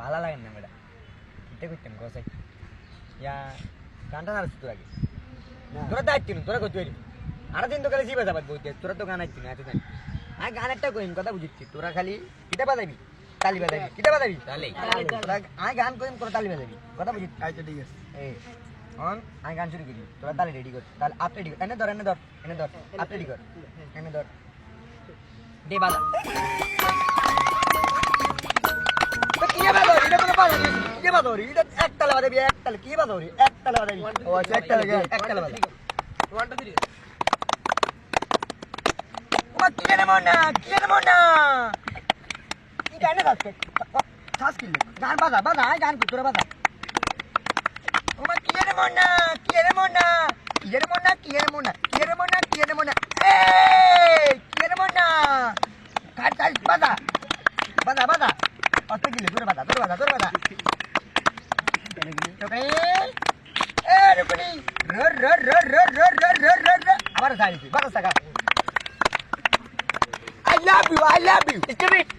ভালো লাগে না বেটা এটা করতাম গোসাই ইয়া গানটা না তোর আগে? তোরা দায়িত্ব নি তোরা করতে পারি আরও দিন তো খালি জিবা যাবার বইতে তোরা তো গান আইতি না এত জানি। আমি গান একটা কইম কথা বুঝিচ্ছি তোরা খালি কিটা বাজাবি তালি বাজাবি কিটা বাজাবি। তালি। তোরা আমি গান কইম তোরা তালি বাজাবি কথা বুঝিচ্ছি। আচ্ছা ঠিক আছে। এই অন আমি গান শুরু করি। তোরা তালি রেডি কর তাহলে আপ রেডি কর। এনে ধর এনে ধর এনে ধর আপ রেডি কর এনে ধর। দে বাজা তো কি বাজা এটা কোনো বাজা নেই কি এটা বাজাবি কি বাজাবি। ও আচ্ছা জানে মনা কি জানে মনা কি জানে দাসকে শ্বাস কিলে গান বাজা বাজা আয় গান কর তোরা বাজা কি জানে মনা কি জানে মনা কি জানে মনা কি জানে মনা কি জানে মনা কি জানে মনা এই কি জানে মনা কাট কাট বাজা। বাজা বাজা। অত কিলে তোরা বাজা তোরা বাজা তোরা বাজা। রুকনি এ রুকনি র র র র র র র র র আবার সাইছি বাজা সাকা I love you, I love you. Stupid.